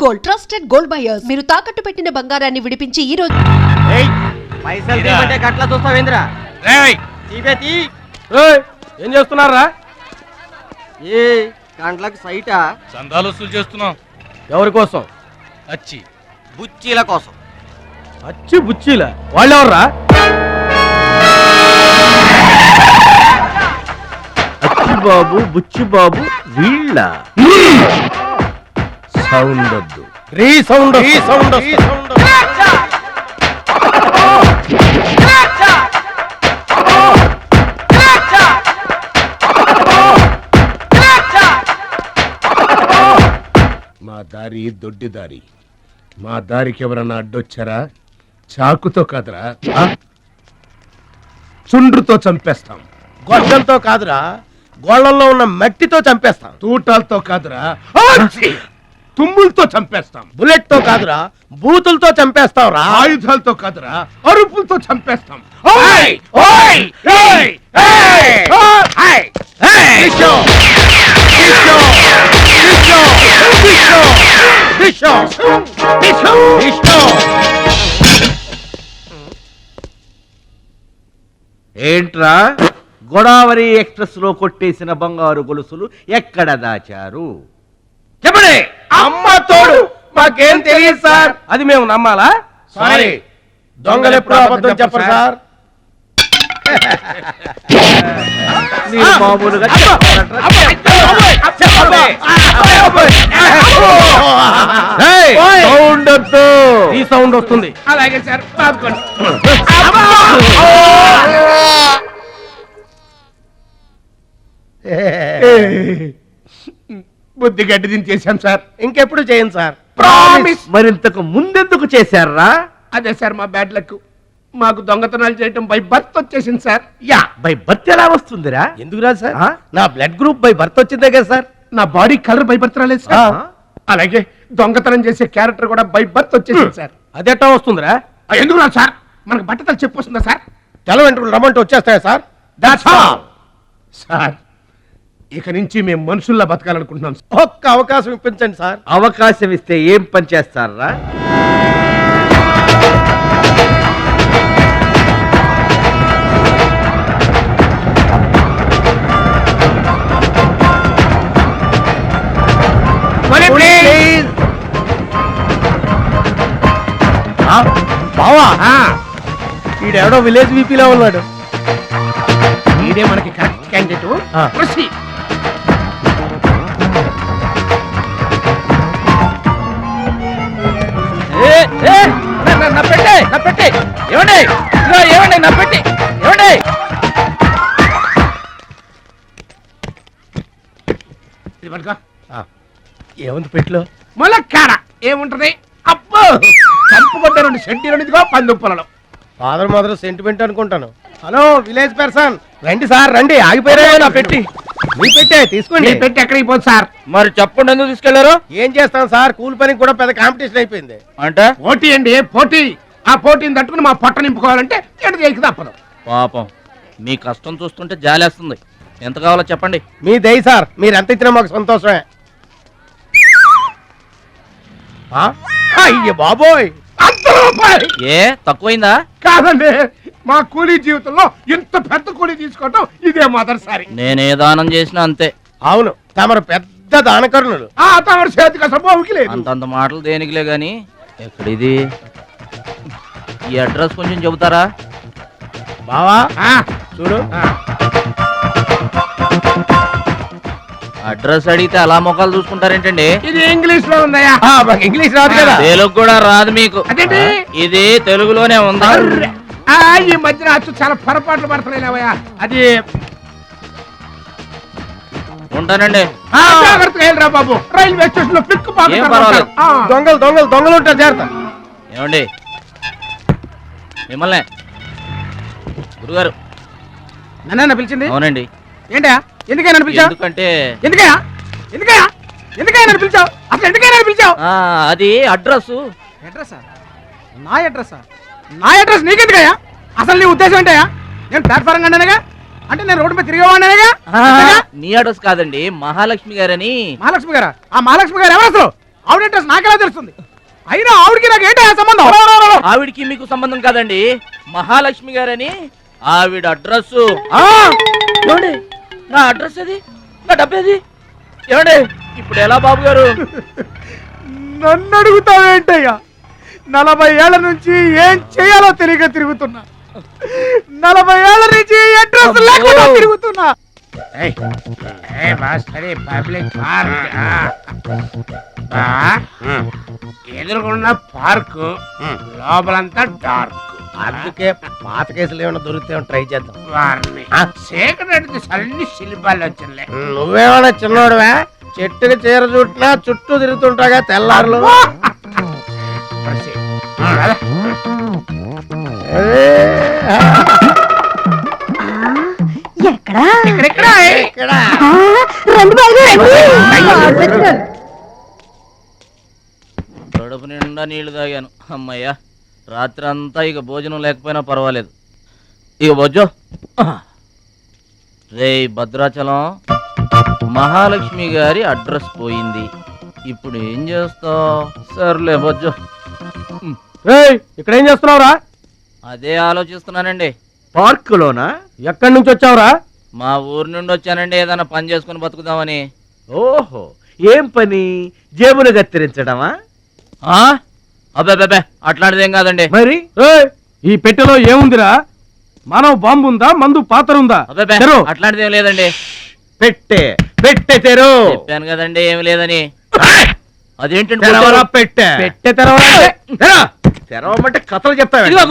Gold trusted gold buyers మీరు తాకట్టు పెట్టిన బంగారాన్ని విడిపించి ఈ రోజు ఏయ్ పైసలు తీయమంటే గట్ల చూస్తావేంద్రా ఏం చేస్తున్నారా ఏ కండ్లకు సైటా? చందాలు వసూలు చేస్తున్నాం ఎవరి కోసం? అచ్చి. బుచ్చీల కోసం. అచ్చి బుచ్చిలా. వాళ్ళెవర్రా? అచ్చి బాబు బుచ్చి బాబు వీళ్ళ. సౌండ్ వద్దు రీ సౌండ్ రీ సౌండ్ మా దారి దొడ్డి దారి. మా దారికి ఎవరన్నా అడ్డొచ్చారా? చాకుతో కాదురా. ఆ? చుండ్రుతో చంపేస్తాం. గొడ్డంతో కాదురా. గోళ్ళల్లో ఉన్న మట్టితో చంపేస్తాం. తూటాలతో కాదురా. ఆచి! తుమ్ములతో చంపేస్తాం బుల్లెట్తో కాదురా బూతులతో చంపేస్తాం రా ఆయుధాలతో కాదురా అరుపులతో చంపేస్తాం ఓయ్! ఓయ్! ఏయ్! ఏయ్! ఏయ్! ఏంట్రా గోదావరి ఎక్స్ప్రెస్లో కొట్టేసిన బంగారు గొలుసులు ఎక్కడ దాచారు చెప్పండి అమ్మ తోడు. మాకేం తెలియదు సార్. అది మేము నమ్మాలా? సారీ. దొంగలు ఎప్పుడు అబద్ధం చెప్పరు సార్. మామూలుగా సౌండ్. ఈ సౌండ్ వస్తుంది. అలాగే సార్. బుద్ధి గడ్డి దించేశాం సార్. ఇంకెప్పుడు చేయండి సార్? ప్రామిస్ మరింతకు ముందెందుకు చేశారా? అదే సార్ మా బ్యాడ్ లక్ మాకు దొంగతనాలు చేయటం బై బర్త్ వచ్చేసింది సార్. యా. బై బర్త్ ఎలా వస్తుందిరా? ఎందుకు రాదు సార్? నా బ్లడ్ గ్రూప్ బై బర్త్ వచ్చిందే కదా సార్. నా బాడీ కలర్ బై బర్త్ రాలేదు సార్. అలాగే దొంగతనం చేసే క్యారెక్టర్ కూడా బై బర్త్ వచ్చేసింది సార్. అదెట్టా వస్తుందిరా? ఎందుకు రాదు సార్? మనకు బట్టతలు చెప్పు వస్తుందా సార్? తెల వెంట్రులు రమ్మంటే వచ్చేస్తాయా సార్? దాట్స్ ఆల్ సార్ ఇక నుంచి మేము మనుషుల్లా బతకాలనుకుంటున్నాం. ఒక్క అవకాశం ఇప్పించండి సార్. అవకాశం ఇస్తే ఏం పని చేస్తారా? బావా? ఈడెవడో విలేజ్ వీపీలో ఉన్నాడు. ఇదే మనకి కరెక్ట్ క్యాండిడేట్ ఏముంది పెట్లో? ములక్కాడ. ఏముంటది? అబ్బో! చంపుకుంటే రెండు షెడ్యూల్ ఇదిగో పందుప్పలలో ఫాదర్ మదర్ సెంటిమెంట్ అనుకుంటాను. Hello village person. రండి సార్ రండి ఆగిపోయారా నా పెట్టి. మీ పెట్టే తీసుకోండి. పెట్టి ఎక్కడికి పోదు సార్. మరి చెప్పండి ఎందుకు తీసుకెళ్ళారు? ఏం చేస్తాం సార్? కూల్ పనికి కూడా పెద్ద కాంపిటీషన్ అయిపోయింది. అంటే? పోటీ అండి పోటీ? ఆ పోటీని తట్టుకుని మా పొట్ట నింపుకోవాలంటే ఎటు చేయక తప్పదు. పాపం. మీ కష్టం చూస్తుంటే జాలేస్తుంది. ఎంత కావాలో చెప్పండి. మీ దయ సార్. మీరు ఎంత ఇచ్చినా మాకు సంతోషమే? అయ్య బాబోయ్! అంత రూపాయి ఏ తక్కువైందా? కాదండి మా కూలీ జీవితంలో ఇంత పెద్ద కూలీ తీసుకోవటం ఇదే మొదటిసారి. నేనే దానం చేసినా అంతే. అవును తమరు పెద్ద దానకరుణులు. ఆ తమరి చేతికి అసలు బావుకి లేదు. అంతంత మాటలు దేనికిలే గాని? ఎక్కడిది? ఈ అడ్రస్ కొంచెం చెబుతారా? బావా ఆ, చూడు ఆ, అడ్రస్ అడిగితే అలా మొఖాలు చూసుకుంటారేంటండి? ఇది ఇంగ్లీష్లో ఉందయ్యా మాకు ఇంగ్లీష్ రాదు కదా. తెలుగు కూడా రాదు మీకు. అదేంటి? ఇది తెలుగులోనే ఉంది. అర్రె. ఆ, ఈ మధ్యన అచ్చు చాలా పొరపాట్లు పడుతున్నాయి లేవయ్యా అది ఉంటానండి. ఆ, జాగ్రత్తగా వెళ్ళరా బాబు. రైల్వే స్టేషన్లో పిక్ ఏం పర్వాలేదు. దొంగలు దొంగలు దొంగలు ఉంటారు జాగ్రత్త. ఏమండి? మిమ్మల్ని. గురుగారు. నన్న పిలిచింది? అవునండి. ఏంటా ఎందుకైనా పిలిచావు? ఎందుకంటే ఎందుకయ్యా? ఎందుకయ్యా? ఎందుకైనా పిలిచావు? అసలు ఎందుకైనా పిలిచావు? అది అడ్రస్ అడ్రస్ నా అడ్రస్ నా అడ్రస్ నీకెందుకయ్యా? అసలు నీ ఉద్దేశం ఏంటయ్యా? నేను ప్లాట్ఫారం కండానగా అంటే నేను రోడ్డు మీద తిరిగేవాడినగా? నీ అడ్రస్ కాదండి మహాలక్ష్మి గారని. మహాలక్ష్మి గారా? ఆ మహాలక్ష్మి గారు ఎవరు అసలు ఆవిడ అడ్రస్ నాకెలా తెలుస్తుంది? అయినా ఆవిడకి నాకు ఏంటి సంబంధం? ఆవిడికి మీకు సంబంధం కాదండి మహాలక్ష్మి గారని ఆవిడ అడ్రస్ ఏమండి? నా అడ్రస్ అది నా డబ్బేది ఏమండి? ఇప్పుడు ఎలా బాబు గారు? నన్ను అడుగుతావేంటయ్యా? నలభై ఏళ్ళ నుంచి ఏం చేయాలో తెలియక తిరుగుతున్నా. నలభై ఏళ్ళ నుంచి అడ్రస్ లేకుండా తిరుగుతున్నా. పబ్లిక్ పార్క్ ఎదురుకున్న పార్క్ లోపలంతా డార్క్. అందుకే పాత కేసులు ఏమైనా దొరికితే ట్రై చేద్దాం. వారిని అన్ని శిల్పాలు వచ్చినాయి నువ్వేమైనా చిన్నోడువా? చెట్టుకి చీర చుట్టినా చుట్టూ తిరుగుతుంటాగా తెల్లారులు. ఎక్కడా? ఇక్కడ ఆ, రండి బాబు రండి. కడుపు నిండా నీళ్ళు తాగాను. అమ్మయ్యా. రాత్రి అంతా ఇక భోజనం లేకపోయినా పర్వాలేదు. ఇక బొజ్జో. రే భద్రాచలం మహాలక్ష్మి గారి అడ్రస్ పోయింది. ఇప్పుడు ఏం చేస్తావు? సర్లే బొజ్జో. ఇక్కడ ఏం చేస్తున్నావురా? అదే ఆలోచిస్తున్నానండి. పార్కులోనా? ఎక్కడి నుంచి వచ్చావురా? మా ఊరు నుండి వచ్చానండి ఏదైనా పని చేసుకుని బతుకుదామని. ఓహో ఏం పని? జేబులు కత్తిరించడమా? ఆ? అబ్బే అబ్బే, అబ్బే అట్లాంటిది ఏం కాదండి. మరి? ఈ పెట్టెలో ఏముందిరా? మానవ బాంబు ఉందా మందు పాత్ర ఉందా. అట్లాంటిది ఏం లేదండి. పెట్టే పెట్టే తెరు. చెప్పాను కదండి ఏమి లేదని. అదేంటండి తెరవరా? పెట్టే. పెట్టె తెరవాలంటే తెరవ. తెరవమంటే కథలు చెప్తావా? ఇదిగో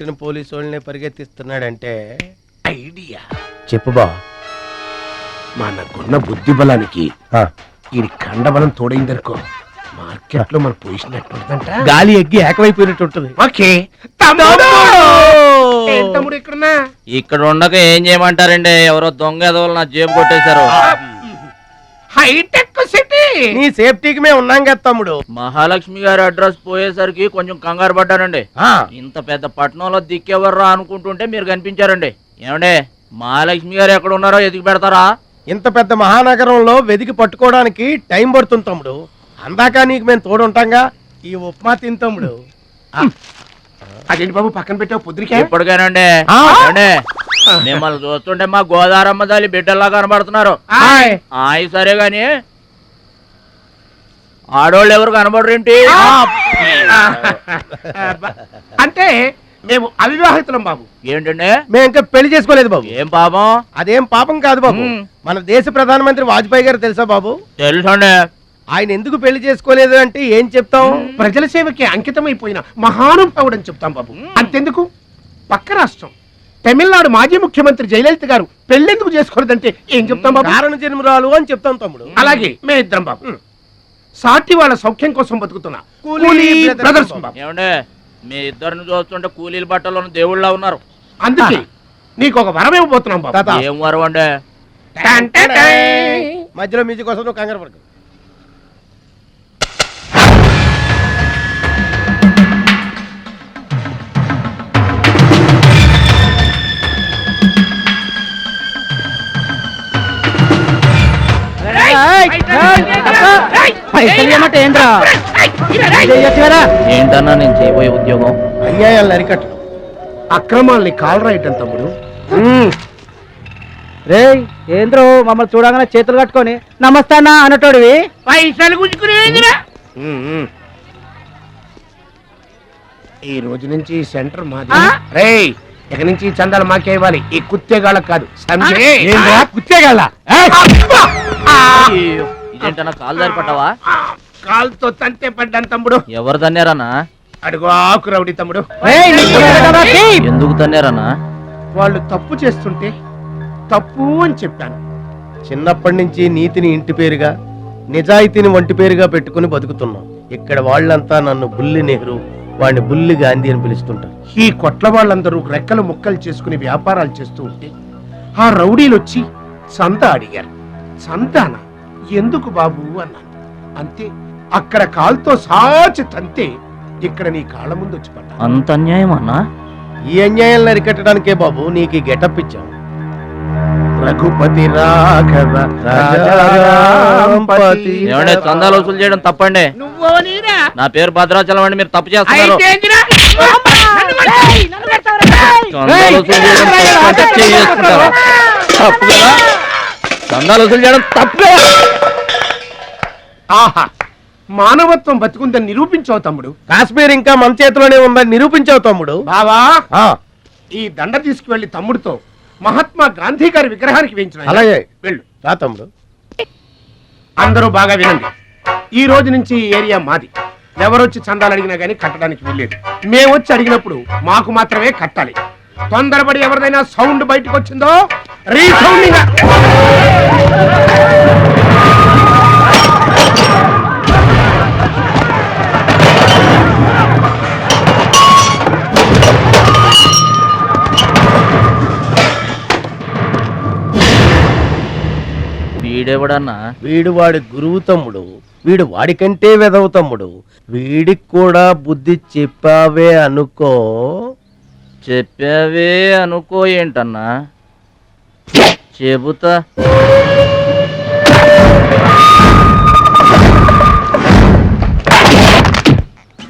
కొట్టిన పోలీసు వాళ్ళని పరిగెత్తిస్తున్నాడంటే ఐడియా. చెప్పు బా. మనకున్న బుద్ధి బలానికి ఈ కండబలం తోడైందనుకో మార్కెట్లో మన పొజిషన్ ఎట్టుందంట గాలి ఎగ్గి ఏకమైపోయినట్టు ఉంటుంది. ఓకే. తమ్ముడు! ఇక్కడున్నా? ఇక్కడ ఉండక ఏం చేయమంటారండి? ఎవరో దొంగ ఎదవలు నా జేబు కొట్టేశారు. హైటెక్ సిటీ. నీ సేఫ్టీకి మేము ఉన్నాం కదా తమ్ముడు. మహాలక్ష్మి గారి అడ్రస్ పోయేసరికి కొంచెం కంగారు పడ్డానండి. ఇంత పెద్ద పట్టణంలో దిక్కెవర్రా అనుకుంటుంటే మీరు కనిపించారండి. ఏమండే మహాలక్ష్మి గారు ఎక్కడ ఉన్నారో ఎదిగి పెడతారా? ఇంత పెద్ద మహానగరంలో వెతికి పట్టుకోవడానికి టైం పడుతుంది తమ్ముడు. అందాక నీకు మేము తోడుంటాంగా ఈ ఉప్మా తిని తమ్ముడు. అదేంటి బాబు పక్కన పెట్టావు పొద్దురికే ఇప్పటికేనండి? మిమ్మల్ని చూస్తుంటే మా గోదారమ్మ తల్లి బిడ్డల్లా కనబడుతున్నారు. ఆయ్. ఆయి సరే గాని. ఆడోళ్ళు ఎవరు కనబడరేంటి అంటే మేము అవివాహితులం బాబు. ఏంటండి? మేము ఇంకా పెళ్ళి చేసుకోలేదు బాబు. ఏం పాపం? అదేం పాపం కాదు బాబు. మన దేశ ప్రధానమంత్రి వాజ్పేయి గారు తెలుసా బాబు? తెలుసండి. ఆయన ఎందుకు పెళ్ళి చేసుకోలేదు అంటే ఏం చెప్తాం? ప్రజల సేవకి అంకితమైపోయిన మహానుభావుడు అని చెప్తాం బాబు. అంతెందుకు? పక్క రాష్ట్రం. తమిళనాడు మాజీ ముఖ్యమంత్రి జయలలిత గారు పెళ్ళెందుకు చేసుకోలేదంటే ఏం చెప్తాం బాబు? కారణ జన్మరాలు అని చెప్తాం తమ్ముడు. అలాగే మే ఇద్దరం బాబు. సాటి వాళ్ళ సౌఖ్యం కోసం బతుకుతున్నా. కూలీ కూలీ బ్రదర్స్ బ్రదర్స్ బాబు. ఏమండే మీ ఇద్దరిని చూస్తుంటే కూలీల బట్టలో దేవుళ్ళ ఉన్నారు. అందుకే నీకు ఒక వరం ఇవ్వబోతున్నాం బాబు. ఏం వరం అండి. మధ్యలో మ్యూజిక్ కోసం నువ్వు కంగారు పడకు. పైసలు ఏంట్రా? ఏంటన్నా నేను చేయబోయే ఉద్యోగం? అన్యాయాలను అరికట్టు. అక్రమాల్ని కాలరాయటం తమ్ముడు. రే ఏంద్రో మమ్మల్ని చూడగానే చేతులు కట్టుకొని నమస్తే అన్న అన్నటోడివి. పైసలు గుంజుకునేదిరా ఈ రోజు నుంచి ఈ సెంటర్ మాది. రేయ్ ఇక నుంచి చందాలు మాకే ఇవ్వాలి. ఈ కుత్తేగాళ్ళకి కాదు. సంజయ్! ఇదేంటన్నా కాలు దారి పట్టావా కాలుతో తంతే పడ్డాను తమ్ముడు. ఎవరు తన్నారన్నా? అడుగు ఆకు రౌడి తమ్ముడు. ఎందుకు తన్నారన్నా? వాళ్ళు తప్పు చేస్తుంటే తప్పు అని చెప్పాను. చిన్నప్పటి నుంచి నీతిని ఇంటి పేరుగా నిజాయితీని వంటి పేరుగా పెట్టుకుని బతుకుతున్నాం. ఇక్కడ వాళ్ళంతా నన్ను బుల్లి నెహ్రూ వాడిని బుల్లి గాంధీ అని పిలుస్తుంటారు. ఈ కొట్ల వాళ్ళందరూ రెక్కలు ముక్కలు చేసుకుని వ్యాపారాలు చేస్తూ ఉంటే ఆ రౌడీలు వచ్చి సంత అడిగారు. సంతాన ఎందుకు బాబు అన్నాను అంతే. అక్కడ కాలుతో సాచి తంతే ఇక్కడ నీ కాళ్ళ ముందు వచ్చి పడ్డా. అంత అన్యాయం అన్నా? ఈ అన్యాయాలను అరికట్టడానికే బాబు నీకు ఈ గెటప్ ఇచ్చాం. రఘుపతి రాఘవ రాజారాంపతి. చందాలు వసూలు చేయడం తప్పండి? నువ్వు నీరా నా పేరు భద్రాచలం అండి మీరు తప్పు చేస్తున్నారు? చందాలు వసూలు చేయడం? తప్పు కదా? చందాలు వసూలు చేయడం తప్పు. ఆహా మానవత్వం బతుకుందని నిరూపించావు తమ్ముడు. కాశ్మీర్ ఇంకా మన చేతిలోనే ఉందని నిరూపించావు తమ్ముడు. బావా ఆ, ఈ దండ తీసుకువెళ్ళి తమ్ముడితో మహాత్మా గాంధీ గారి విగ్రహానికి వేయించిన అలాగే. వెళ్ళు. రా తమ్ముడు. అందరూ బాగా వినండి. ఈ రోజు నుంచి ఈ ఏరియా మాది. ఎవరొచ్చి చందాలు అడిగినా గానీ కట్టడానికి వెళ్ళేది మేము వచ్చి అడిగినప్పుడు మాకు మాత్రమే కట్టాలి. తొందరపడి ఎవరిదైనా సౌండ్ బయటకు వచ్చిందో రీసౌండింగ్. వీడెవడన్నా? వీడు వాడి గురువు తమ్ముడు వీడు వాడికంటే వెదవ తమ్ముడు. వీడికి కూడా బుద్ధి చెప్పావే అనుకో. చెప్పావే అనుకో ఏంటన్నా? చెబుతా.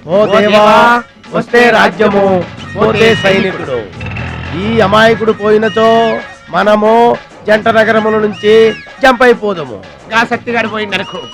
ఓ దేవా వస్తే రాజ్యము పోతే సైనికుడు. ఈ అమాయకుడు పోయినచో మనము జంట నగరముల నుంచి జంప్ అయిపోదము. గా శక్తి గారు పోయింది అనుకో